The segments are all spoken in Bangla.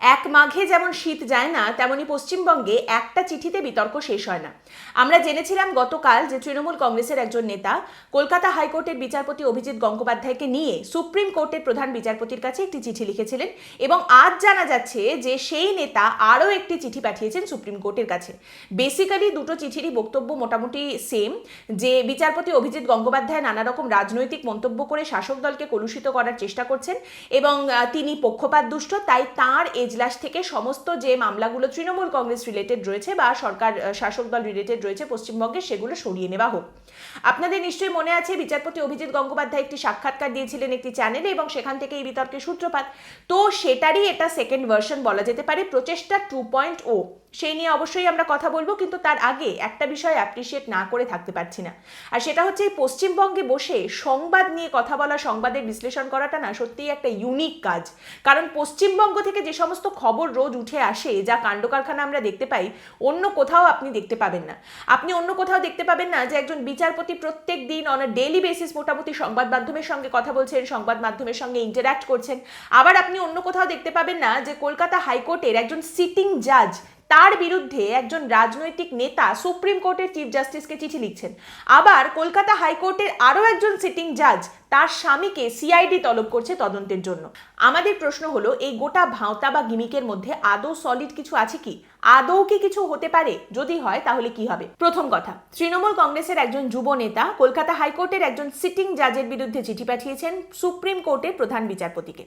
এক মাঘে যেমন শীত যায় না, তেমনি পশ্চিমবঙ্গে একটা চিঠিতে বিতর্ক শেষ হয় না। আমরা জেনেছিলাম গতকাল যে তৃণমূল কংগ্রেসের একজন নেতা কলকাতা হাইকোর্টের বিচারপতি অভিজিৎ গঙ্গোপাধ্যায়কে নিয়ে সুপ্রিম কোর্টের প্রধান বিচারপতির কাছে একটি চিঠি লিখেছিলেন এবং আজ জানা যাচ্ছে যে সেই নেতা আরও একটি চিঠি পাঠিয়েছেন সুপ্রিম কোর্টের কাছে। বেসিক্যালি দুটো চিঠিরই বক্তব্য মোটামুটি সেম, যে বিচারপতি অভিজিৎ গঙ্গোপাধ্যায় নানা রকম রাজনৈতিক মন্তব্য করে শাসক দলকে কলুষিত করার চেষ্টা করছেন এবং তিনি পক্ষপাত দুষ্ট তাই তার এজলাস থেকে সমস্ত যে মামলাগুলো তৃণমূল কংগ্রেস রিলেটেড রয়েছে বা সরকার শাসক দল রিলেটেড রয়েছে পশ্চিমবঙ্গে সেগুলো সরিয়ে নেওয়া হোক। আপনাদের নিশ্চয়ই মনে আছে, বিচারপতি অভিজিৎ গঙ্গোপাধ্যায় একটি সাক্ষাৎকার দিয়েছিলেন একটি চ্যানেলে এবং সেখান থেকে এই বিতর্কের সূত্রপাত। তো সেটারই এটা সেকেন্ড ভার্সন বলা যেতে পারে, প্রচেষ্টা টু পয়েন্ট ও সেই নিয়ে অবশ্যই আমরা কথা বলব, কিন্তু তার আগে একটা বিষয় অ্যাপ্রিসিয়েট না করে থাকতে পারছি না। আর সেটা হচ্ছে এই পশ্চিমবঙ্গে বসে সংবাদ নিয়ে কথা বলা, সংবাদের বিশ্লেষণ করাটা না সত্যিই একটা ইউনিক কাজ। কারণ পশ্চিমবঙ্গ থেকে যে সমস্ত খবর রোজ উঠে আসে, যা কাণ্ডকারখানা আমরা দেখতে পাই, অন্য কোথাও আপনি দেখতে পাবেন না। আপনি অন্য কোথাও দেখতে পাবেন না যে একজন বিচারপতি প্রত্যেক দিন অন ডেইলি বেসিস মোটামুটি সংবাদ মাধ্যমের সঙ্গে কথা বলছেন, সংবাদ মাধ্যমের সঙ্গে ইন্টারাক্ট করছেন। আবার আপনি অন্য কোথাও দেখতে পাবেন না যে কলকাতা হাইকোর্টের একজন সিটিং জাজ তার বিরুদ্ধে একজন রাজনৈতিক নেতা সুপ্রিম কোর্টের চিফ জাস্টিসকে চিঠি লিখছেন। আবার কলকাতা হাইকোর্টের আরও একজন সিটিং জাজ তার স্বামীকে সিআইডি তলব করছে তদন্তের জন্য। আমাদের প্রশ্ন হলো, এই গোটা ভাঁওতা বা গিমিকের মধ্যে আদৌ সলিড কিছু আছে কি? আদৌ কি কিছু হতে পারে? যদি হয়, তাহলে কি হবে? প্রথম কথা, তৃণমূল কংগ্রেসের একজন যুব নেতা কলকাতা হাইকোর্টের একজন সিটিং জাজের বিরুদ্ধে চিঠি পাঠিয়েছেন সুপ্রিম কোর্টের প্রধান বিচারপতিকে।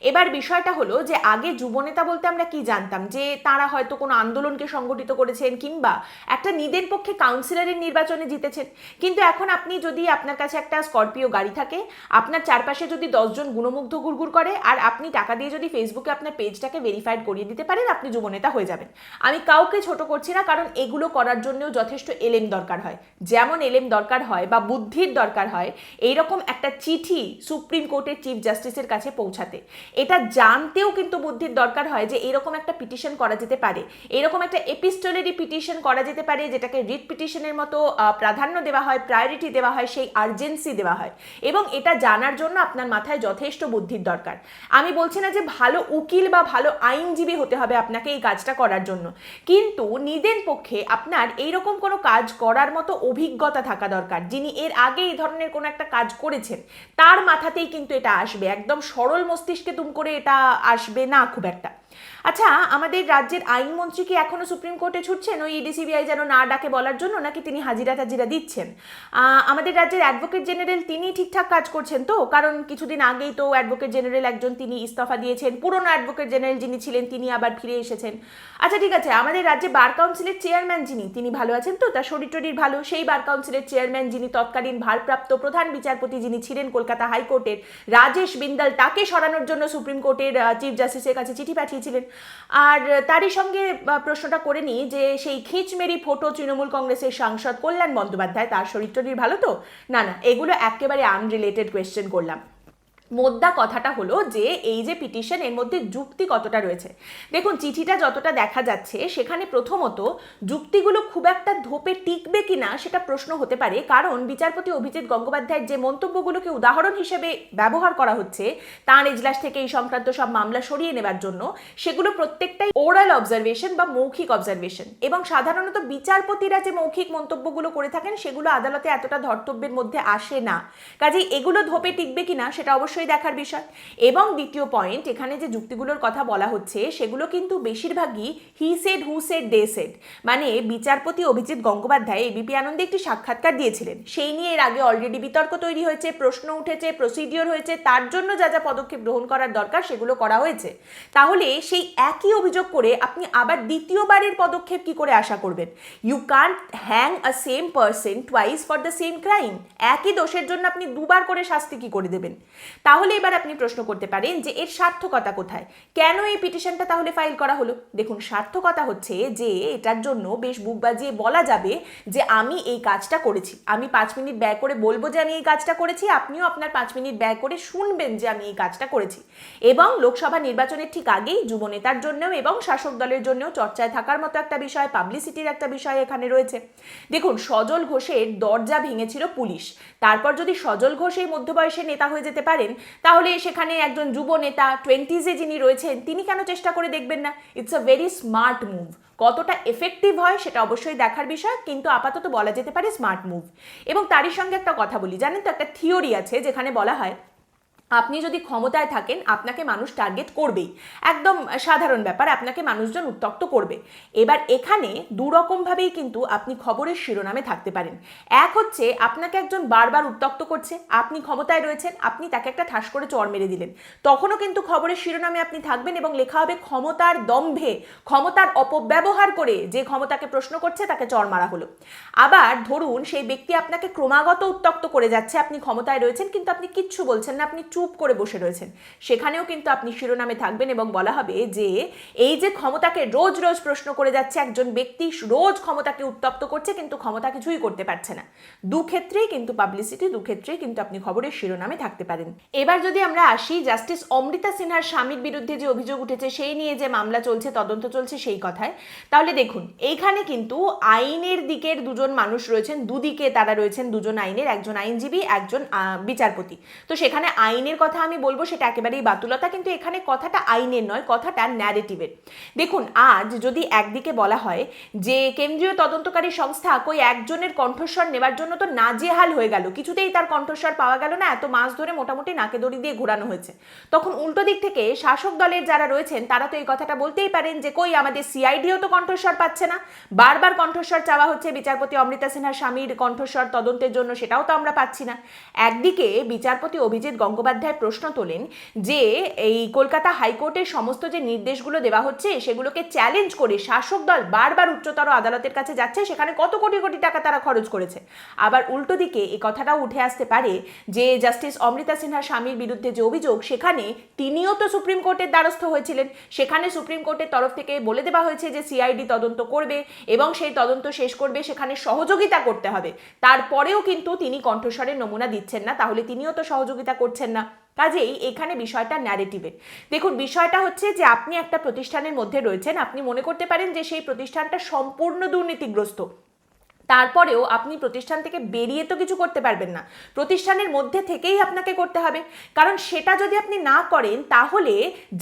এবার বিষয়টা হলো যে, আগে যুব নেতা বলতে আমরা কি জানতাম? যে, তারা হয়তো কোনো আন্দোলনকে সংগঠিত করেছেন কিংবা একটা নিদের পক্ষে কাউন্সিলরের নির্বাচনে জিতেছেন। কিন্তু এখন আপনি যদি আপনার কাছে একটা স্করপিও গাড়ি থাকে, আপনার চারপাশে যদি দশজন গুণমুগ্ধ ঘুরঘুর করে, আর আপনি টাকা দিয়ে যদি ফেসবুকে আপনার পেজটাকে ভেরিফাইড করিয়ে দিতে পারেন, আপনি যুবনেতা হয়ে যাবেন। আমি কাউকে ছোট করছি না, কারণ এগুলো করার জন্যও যথেষ্ট এলেম দরকার হয়। যেমন এলেম দরকার হয় বা বুদ্ধির দরকার হয়, এইরকম একটা চিঠি সুপ্রিম কোর্টের চিফ জাস্টিসের কাছে পৌঁছাতে। এটা জানতেও কিন্তু বুদ্ধির দরকার হয় যে এরকম একটা পিটিশন করা যেতে পারে। এরকম একটা এপিস্টোলারি পিটিশন করা যেতে পারে, যেটাকে রিট পিটিশনের মতো প্রাধান্য দেওয়া হয় প্রায়োরিটি দেওয়া হয়, সেই আর্জেন্সি দেওয়া হয়। এবং এটা জানার জন্য আপনার মাথায় যথেষ্ট বুদ্ধির দরকার। আমি বলছি না যে ভালো উকিল বা ভালো আইনজীবী হতে হবে আপনাকে এই কাজটা করার জন্য। কিন্তু নিদেন পক্ষে আপনার এইরকম কোনো কাজ করার মতো অভিজ্ঞতা থাকা দরকার, যিনি এর আগে এই ধরনের কোনো একটা কাজ করেছেন, তার মাথাতেই কিন্তু এটা আসবে। একদম সরল মস্তিষ্কে তুম করে এটা আসবে না খুব একটা। আচ্ছা আমাদের রাজ্যের আইনমন্ত্রী কি এখনও সুপ্রিম কোর্টে ছুটছেন? ওই ইডিসিবিআই যেন না ডাকে বলার জন্য নাকি তিনি হাজিরা টাজিরা দিচ্ছেন? আমাদের রাজ্যের অ্যাডভোকেট জেনারেল তিনি ঠিকঠাক কাজ করছেন তো? কারণ কিছুদিন আগেই তো অ্যাডভোকেট জেনারেল একজন তিনি ইস্তফা দিয়েছেন। পুরনো অ্যাডভোকেট জেনারেল যিনি ছিলেন, তিনি আবার ফিরে এসেছেন। আচ্ছা ঠিক আছে, আমাদের রাজ্যে বার কাউন্সিলের চেয়ারম্যান যিনি, তিনি ভালো আছেন তো? তার শরীর টরির ভালো? সেই বার কাউন্সিলের চেয়ারম্যান যিনি তৎকালীন ভারপ্রাপ্ত প্রধান বিচারপতি যিনি ছিলেন কলকাতা হাইকোর্টের, রাজেশ বিন্দাল, তাকে সরানোর জন্য সুপ্রিম কোর্টের চিফ জাস্টিসের কাছে চিঠি পাঠিয়েছিলেন আর তারই সঙ্গে প্রশ্নটা করে নিই যে সেই খিচমেরি ফটো তৃণমূল কংগ্রেসের সাংসদ কল্যাণ বন্দ্যোপাধ্যায়, তার শরীর টরির ভালো তো? না না, এগুলো একেবারে আনরিলেটেড কোয়েশ্চেন করলাম। মোদ্দা কথাটা হলো যে, এই যে পিটিশন এর মধ্যে যুক্তি কতটা রয়েছে। দেখুন, চিঠিটা যতটা দেখা যাচ্ছে, সেখানে প্রথমত যুক্তিগুলো খুব একটা ধোপে টিকবে কিনা সেটা প্রশ্ন হতে পারে। কারণ বিচারপতি অভিজিৎ গঙ্গোপাধ্যায়ের যে মন্তব্যগুলোকে উদাহরণ হিসেবে ব্যবহার করা হচ্ছে, তার এজলাস থেকে এই সংক্রান্ত সব মামলা সরিয়ে নেবার জন্য, সেগুলো প্রত্যেকটাই ওরাল অবজারভেশন বা মৌখিক অবজারভেশন এবং সাধারণত বিচারপতিরা যে মৌখিক মন্তব্যগুলো করে থাকেন, সেগুলো আদালতে এতটা ধর্তব্যের মধ্যে আসে না। কাজেই এগুলো ধোপে টিকবে কিনা, সেটা অবশ্যই দেখার বিষয়। এবং দ্বিতীয় পয়েন্ট এখানে যে যুক্তিগুলোর কথা বলা হচ্ছে, সেগুলো কিন্তু বেশিরভাগই he said who said they said মানে বিচারপতি অভিজিৎ গঙ্গোপাধ্যায় এবিপি আনন্দে একটি সাক্ষাৎকার দিয়েছিলেন। সেই নিয়ে এর আগে অলরেডি বিতর্ক তৈরি হয়েছে, প্রশ্ন উঠেছে প্রসিডিওর হয়েছে, তার জন্য যা যা পদক্ষেপ গ্রহণ করার দরকার, সেগুলো করা হয়েছে। তাহলে সেই একই অভিযোগ করে আপনি আবার দ্বিতীয়বারের পদক্ষেপ কি করে আশা করবেন? You can't hang a same person twice for the same crime একই দোষের জন্য আপনি দুবার করে শাস্তি কি করে দেবেন? তাহলে এবার আপনি প্রশ্ন করতে পারেন যে এর সার্থকতা কোথায়? কেন এই পিটিশনটা তাহলে ফাইল করা হলো? দেখুন, সার্থকতা হচ্ছে যে এটার জন্য বেশ বুক বাজিয়ে বলা যাবে যে আমি এই কাজটা করেছি। আমি পাঁচ মিনিট ব্যয় করে বলব যে আমি এই কাজটা করেছি, আপনিও আপনার পাঁচ মিনিট ব্যয় করে শুনবেন যে আমি এই কাজটা করেছি। এবং লোকসভা নির্বাচনের ঠিক আগেই যুব নেতার জন্যও এবং শাসক দলের জন্যও চর্চায় থাকার মতো একটা বিষয় পাবলিসিটির একটা বিষয় এখানে রয়েছে। দেখুন, সজল ঘোষের দরজা ভেঙেছিল পুলিশ। তারপর যদি সজল ঘোষ এই মধ্যবয়সের নেতা হয়ে যেতে পারেন তাহলে সেখানে একজন যুব নেতা টোয়েন্টিজে যিনি রয়েছেন, তিনি কেন চেষ্টা করে দেখবেন না? It's a very smart move কতটা এফেক্টিভ হয় সেটা অবশ্যই দেখার বিষয়, কিন্তু আপাতত বলা যেতে পারে স্মার্ট মুভ এবং তারই সঙ্গে একটা কথা বলি, জানেন তো একটা থিওরি আছে যেখানে বলা হয় আপনি যদি ক্ষমতায় থাকেন, আপনাকে মানুষ টার্গেট করবেই। একদম সাধারণ ব্যাপার, আপনাকে মানুষজন উত্তক্ত করবে। এবার এখানে দুরকমভাবেই কিন্তু আপনি খবরের শিরোনামে থাকতে পারেন। এক হচ্ছে, আপনাকে একজন বারবার উত্তক্ত করছে, আপনি ক্ষমতায় রয়েছেন, আপনি তাকে একটা ঠাস করে চর মেরে দিলেন। তখনও কিন্তু খবরের শিরোনামে আপনি থাকবেন এবং লেখা হবে, ক্ষমতার দম্ভে, ক্ষমতার অপব্যবহার করে যে ক্ষমতাকে প্রশ্ন করছে, তাকে চর মারা হলো। আবার ধরুন, সেই ব্যক্তি আপনাকে ক্রমাগত উত্তক্ত করে যাচ্ছে, আপনি ক্ষমতায় রয়েছেন, কিন্তু আপনি কিচ্ছু বলছেন না, আপনি চুপ করে বসে রয়েছেন। সেখানেও কিন্তু আপনি শিরোনামে থাকবেন এবং বলা হবে যে, এই যে ক্ষমতাকে রোজ রোজ প্রশ্ন করে যাচ্ছে, একজন ব্যক্তি রোজ ক্ষমতাকে উত্তপ্ত করছে, কিন্তু ক্ষমতা কিছুই করতে পারছে না। দু ক্ষেত্রেই কিন্তু পাবলিসিটি দু ক্ষেত্রেই কিন্তু আপনি খবরের শিরোনামে থাকতে পারেন। এবার যদি আমরা আসি জাস্টিস অমৃতা সিনহার স্বামীর বিরুদ্ধে যে অভিযোগ উঠেছে, সেই নিয়ে যে মামলা চলছে, তদন্ত চলছে সেই কথায়। তাহলে দেখুন, এইখানে কিন্তু আইনের দিকের দুজন মানুষ রয়েছেন, দুদিকে তারা রয়েছেন, দুজন আইনের, একজন আইনজীবী, একজন বিচারপতি। তো সেখানে আইনের কথা আমি বলব, সেটা একেবারেই বাতুলতা, কিন্তু এখানে কথাটা আইনের নয়, কথাটা ন্যারেটিভের দেখুন, আজ যদি একদিকে বলা হয় যে কেন্দ্রীয় তদন্তকারী সংস্থা কই একজনের কণ্ঠস্বর নেবার জন্য তো নাজেহাল হয়ে গেল, কিছুতেই তার কণ্ঠস্বর পাওয়া গেল না, এত মাস ধরে মোটামুটি নাকে দড়ি দিয়ে ঘোরানো হয়েছে। তখন উল্টো দিক থেকে শাসক দলের যারা রয়েছেন, তারা তো এই কথাটা বলতেই পারেন যে কই আমাদের সিআইডিও তো কণ্ঠস্বর পাচ্ছে না। বারবার কণ্ঠস্বর চাওয়া হচ্ছে বিচারপতি অমৃতা সিনহা স্বামীর কণ্ঠস্বর তদন্তের জন্য, সেটাও তো আমরা পাচ্ছি না। একদিকে বিচারপতি অভিজিৎ গঙ্গোপাধ্যায় প্রশ্ন তোলেন যে এই কলকাতা হাইকোর্টের সমস্ত যে নির্দেশগুলো দেওয়া হচ্ছে, সেগুলোকে চ্যালেঞ্জ করে শাসক দল বারবার উচ্চতর আদালতের কাছে যাচ্ছে, সেখানে কত কোটি কোটি টাকা তারা খরচ করেছে। আবার উল্টো দিকে এই কথাটাও উঠে আসতে পারে যে জাস্টিস অমৃতা সিনহা স্বামীর বিরুদ্ধে যে অভিযোগ, সেখানে তিনিও তো সুপ্রিম কোর্টের দ্বারস্থ হয়েছিলেন। সেখানে সুপ্রিম কোর্টের তরফ থেকে বলে দেওয়া হয়েছে যে সিআইডি তদন্ত করবে এবং সেই তদন্ত শেষ করবে, সেখানে সহযোগিতা করতে হবে। তারপরেও কিন্তু তিনি কণ্ঠস্বরের নমুনা দিচ্ছেন না, তাহলে তিনিও তো সহযোগিতা করছেন না। কাজেই এখানে বিষয়টা ন্যারেটিভে দেখুন, বিষয়টা হচ্ছে যে আপনি একটা প্রতিষ্ঠানের মধ্যে রয়েছেন, আপনি মনে করতে পারেন যে সেই প্রতিষ্ঠানটা সম্পূর্ণ দুর্নীতিগ্রস্ত। তারপরেও আপনি প্রতিষ্ঠান থেকে বেরিয়ে তো কিছু করতে পারবেন না। প্রতিষ্ঠানের মধ্যে থেকেই আপনাকে করতে হবে। কারণ সেটা যদি আপনি না করেন, তাহলে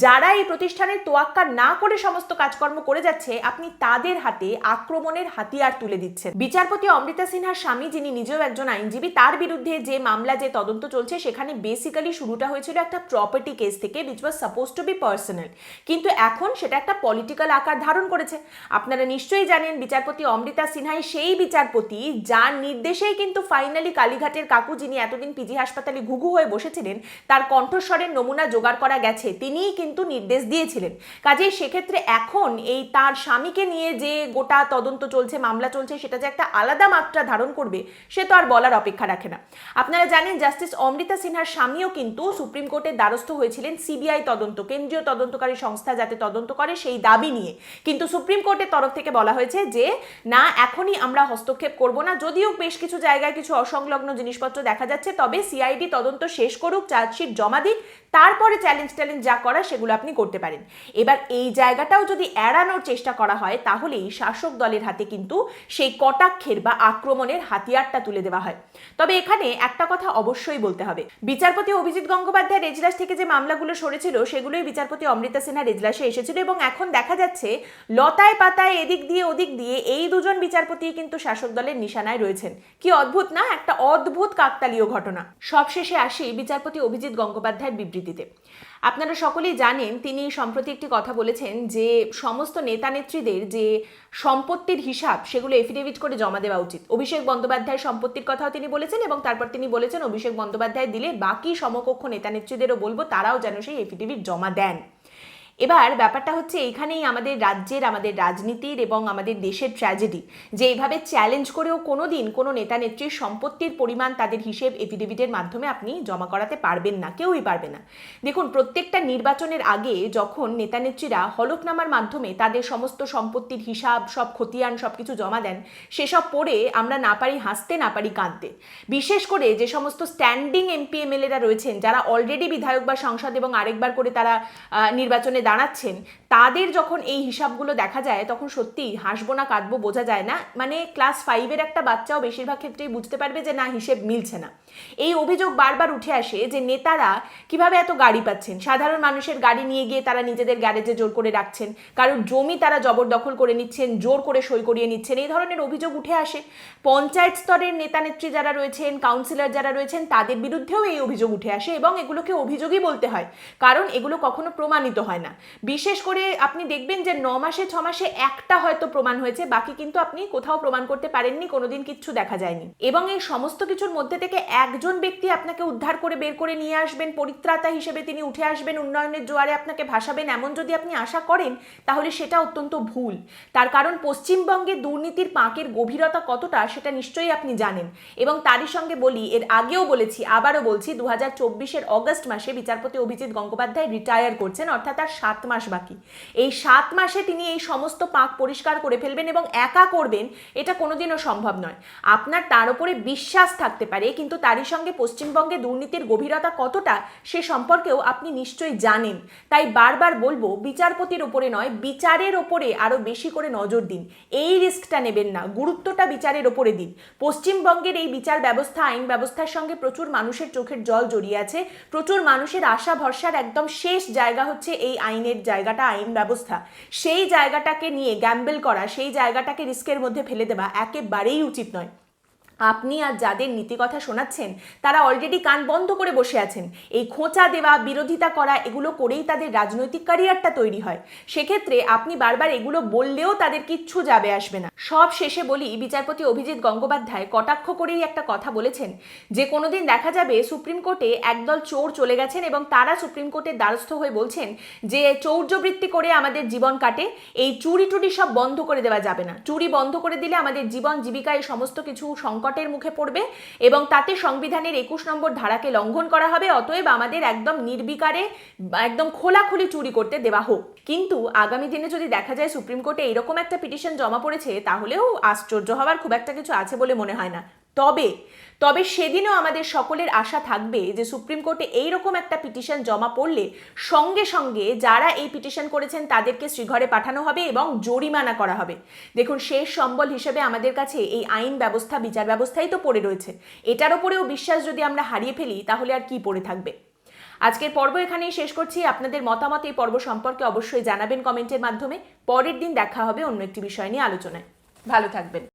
যারা এই প্রতিষ্ঠানের তোয়াক্কা না করে সমস্ত কাজকর্ম করে যাচ্ছে, আপনি তাদের হাতে আক্রমণের হাতিয়ার তুলে দিচ্ছেন। বিচারপতি অমৃতা সিনহার স্বামী, যিনি নিজেও একজন আইনজীবী, তার বিরুদ্ধে যে মামলা, যে তদন্ত চলছে, সেখানে বেসিক্যালি শুরুটা হয়েছিল একটা প্রপার্টি কেস থেকে which was supposed to be personal কিন্তু এখন সেটা একটা পলিটিক্যাল আকার ধারণ করেছে। আপনারা নিশ্চয়ই জানেন, বিচারপতি অমৃতা সিনহাই সেই বিচারপতি, যার নির্দেশেই কিন্তু ফাইনালি কালীঘাটের কাকু যিনি এতদিন পিজি হাসপাতালে ঘুঘু হয়ে বসেছিলেন, তার কণ্ঠস্বরের নমুনা জোগাড় করা গেছে, তিনিই কিন্তু নির্দেশ দিয়েছিলেন। কাজেই সেক্ষেত্রে এখন এই তার স্বামীকে নিয়ে যে গোটা তদন্ত চলছে, মামলা চলছে, সেটা যে একটা আলাদা মাত্রা ধারণ করবে, সে তো আর বলার অপেক্ষা রাখে না। আপনারা জানেন জাস্টিস অমৃতা সিনহার স্বামীও কিন্তু সুপ্রিম কোর্টের দ্বারস্থ হয়েছিলেন সিবিআই তদন্ত, কেন্দ্রীয় তদন্তকারী সংস্থা যাতে তদন্ত করে সেই দাবি নিয়ে। কিন্তু সুপ্রিম কোর্টের তরফ থেকে বলা হয়েছে যে, না, এখনই আমরা হস্তক্ষেপ করব না। যদিও বেশ কিছু জায়গায় কিছু অসংলগ্ন জিনিসপত্র দেখা যাচ্ছে, তবে সিআইডি তদন্ত শেষ করুক, চার্জশিট জমা দিক, তারপরে চ্যালেঞ্জ ট্যালেঞ্জ যা করা সেগুলো আপনি করতে পারেন। এবার এই জায়গাটাও যদি এড়ানোর চেষ্টা করা হয়, তাহলেই শাসক দলের হাতে কিন্তু সেই কটাক্ষের বা আক্রমণের হাতিয়ারটা তুলে দেওয়া হয়। তবে এখানে একটা কথা অবশ্যই বলতে হবে। বিচারপতি অভিজিৎ গঙ্গোপাধ্যায় রেজলাস থেকে যে মামলাগুলো সরেছিল, সেগুলোই বিচারপতি অমৃতা সিনহা রেজলাসে এসেছিল এবং এখন দেখা যাচ্ছে, লতায় পাতায় এদিক দিয়ে ওদিক দিয়ে এই দুজন বিচারপতি কিন্তু শাসক দলের নিশানায় রয়েছেন। কি অদ্ভুত না? একটা অদ্ভুত কাকতালীয় ঘটনা। সবশেষে আসি বিচারপতি অভিজিৎ গঙ্গোপাধ্যায়ের বিবৃতিতে। আপনারা সকলেই জানেন, তিনি সম্প্রতি একটি কথা বলেছেন যে, সমস্ত নেতা নেত্রীদের যে সম্পত্তির হিসাব, সেগুলো এফিডেভিট করে জমা দেওয়া উচিত। অভিষেক বন্দ্যোপাধ্যায়ের সম্পত্তির কথাও তিনি বলেছেন এবং তারপর তিনি বলেছেন, অভিষেক বন্দ্যোপাধ্যায় দিলে বাকি সমকক্ষ নেতা নেত্রীদেরও বলব, তারাও যেন সেই এফিডেভিট জমা দেন। এবার ব্যাপারটা হচ্ছে এখানেই আমাদের রাজ্যের, আমাদের রাজনীতির এবং আমাদের দেশের ট্র্যাজেডি যে এইভাবে চ্যালেঞ্জ করেও কোনো দিন কোনো নেতা নেত্রীর সম্পত্তির পরিমাণ তাদের হিসেব এফিডেভিটের মাধ্যমে আপনি জমা করাতে পারবেন না, কেউই পারবে না। দেখুন, প্রত্যেকটা নির্বাচনের আগে যখন নেতা নেত্রীরা হলফনামার মাধ্যমে তাদের সমস্ত সম্পত্তির হিসাব, সব খতিয়ান, সব কিছু জমা দেন, সেসব পড়ে আমরা না পারি হাসতে, না পারি কাঁদতে। বিশেষ করে যে সমস্ত স্ট্যান্ডিং এমপি এমএলএরা রয়েছেন, যারা অলরেডি বিধায়ক বা সংসদ এবং আরেকবার করে তারা নির্বাচনে দাঁড়াচ্ছেন, তাদের যখন এই হিসাবগুলো দেখা যায়, তখন সত্যি হাসবো না, কাঁদবো বোঝা যায় না। মানে ক্লাস ফাইভের একটা বাচ্চাও বেশিরভাগ ক্ষেত্রেই বুঝতে পারবে যে না, হিসেব মিলছে না। এই অভিযোগ বারবার উঠে আসে যে নেতারা কীভাবে এত গাড়ি পাচ্ছেন? সাধারণ মানুষের গাড়ি নিয়ে গিয়ে তারা নিজেদের গ্যারেজে জোর করে রাখছেন, কারণ জমি তারা জবরদখল করে নিচ্ছেন, জোর করে সই করিয়ে নিচ্ছেন, এই ধরনের অভিযোগ উঠে আসে। পঞ্চায়েত স্তরের নেতা নেত্রী যারা রয়েছেন কাউন্সিলর যারা রয়েছেন, তাদের বিরুদ্ধেও এই অভিযোগ উঠে আসে এবং এগুলোকে অভিযোগই বলতে হয়, কারণ এগুলো কখনো প্রমাণিত হয় না। বিশেষ করে আপনি দেখবেন যে ন মাসে, ছ মাসে একটা হয়তো প্রমাণ হয়েছে, বাকি কিন্তু আপনি কোথাও প্রমাণ করতে পারেননি, কোনোদিন কিচ্ছু দেখা যায়নি। এবং এই সমস্ত কিছুর মধ্যে থেকে একজন ব্যক্তি আপনাকে উদ্ধার করে বের করে নিয়ে আসবেন, পরিত্রাতা হিসেবে তিনি উঠে আসবেন, উন্নয়নের জোয়ারে আপনাকে ভাসাবেন, এমন যদি আপনি আশা করেন, তাহলে সেটা অত্যন্ত ভুল। তার কারণ পশ্চিমবঙ্গে দুর্নীতির পাঁকের গভীরতা কতটা, সেটা নিশ্চয়ই আপনি জানেন। এবং তারই সঙ্গে বলি, এর আগেও বলেছি, আবারও বলছি দু হাজার চব্বিশের অগস্ট মাসে বিচারপতি অভিজিৎ গঙ্গোপাধ্যায় রিটায়ার করছেন, অর্থাৎ আর সাত মাস বাকি। এই সাত মাসে তিনি এই সমস্ত পাঁক পরিষ্কার করে ফেলবেন এবং একা করবেন, এটা কোনোদিনও সম্ভব নয়। আপনার তার উপরে বিশ্বাস থাকতে পারে, কিন্তু তারই সঙ্গে পশ্চিমবঙ্গে দুর্নীতির গভীরতা কতটা সে সম্পর্কেও আপনি নিশ্চয়ই জানেন। তাই বারবার বলব, বিচারপতির ওপরে নয়, বিচারের ওপরে আরও বেশি করে নজর দিন। এই রিস্কটা নেবেন না, গুরুত্বটা বিচারের ওপরে দিন। পশ্চিমবঙ্গের এই বিচার ব্যবস্থা, আইন ব্যবস্থার সঙ্গে প্রচুর মানুষের চোখের জল জড়িয়ে আছে। প্রচুর মানুষের আশা ভরসার একদম শেষ জায়গা হচ্ছে এই আইনের জায়গাটা, আইন ব্যবস্থা, সেই জায়গাটাকে নিয়ে গ্যাম্বেল করা, সেই জায়গাটাকে রিস্কের মধ্যে ফেলে দেওয়া একেবারেই উচিত নয়। আপনি আর যাদের নীতিকথা শোনাচ্ছেন, তারা অলরেডি কান বন্ধ করে বসে আছেন। এই খোঁচা দেওয়া, বিরোধিতা করা, এগুলো করেই তাদের রাজনৈতিক ক্যারিয়ারটা তৈরি হয়। সেক্ষেত্রে আপনি বারবার এগুলো বললেও তাদের কিচ্ছু যাবে আসবে না। সব শেষে বলি, বিচারপতি অভিজিৎ গঙ্গোপাধ্যায় কটাক্ষ করেই একটা কথা বলেছেন। যে কোনোদিন দেখা যাবে সুপ্রিম কোর্টে একদল চোর চলে গেছেন এবং তারা সুপ্রিম কোর্টের দ্বারস্থ হয়ে বলছেন যে, চৌর্যবৃত্তি করে আমাদের জীবন কাটে, এই চুরি টুরি সব বন্ধ করে দেওয়া যাবে না। চুরি বন্ধ করে দিলে আমাদের জীবন, জীবিকা, এই সমস্ত কিছু সংকটের মুখে পড়বে এবং তাতে সংবিধানের একুশ নম্বর ধারাকে লঙ্ঘন করা হবে। অতএব আমাদের একদম নির্বিকারে একদম খোলাখুলি চুরি করতে দেওয়া হোক। কিন্তু আগামী দিনে যদি দেখা যায় সুপ্রিম কোর্টে এরকম একটা পিটিশন জমা পড়েছে, তাহলেও আশ্চর্য হওয়ার খুব একটা কিছু আছে বলে মনে হয় না। তবে তবে সেদিনও আমাদের সকলের আশা থাকবে যে সুপ্রিম কোর্টে এইরকম একটা পিটিশন জমা পড়লে সঙ্গে সঙ্গে যারা এই পিটিশন করেছেন তাদেরকে শ্রীঘরে পাঠানো হবে এবং জরিমানা করা হবে। দেখুন, শেষ সম্বল হিসেবে আমাদের কাছে এই আইন ব্যবস্থা, বিচার ব্যবস্থাই তো পড়ে রয়েছে। এটার ওপরেও বিশ্বাস যদি আমরা হারিয়ে ফেলি, তাহলে আর কি পড়ে থাকবে? আজকের পর্ব এখানেই শেষ করছি। আপনাদের মতামত এই পর্ব সম্পর্কে অবশ্যই জানাবেন কমেন্টের মাধ্যমে। পরের দিন দেখা হবে অন্য একটি বিষয় নিয়ে আলোচনায়। ভালো থাকবেন।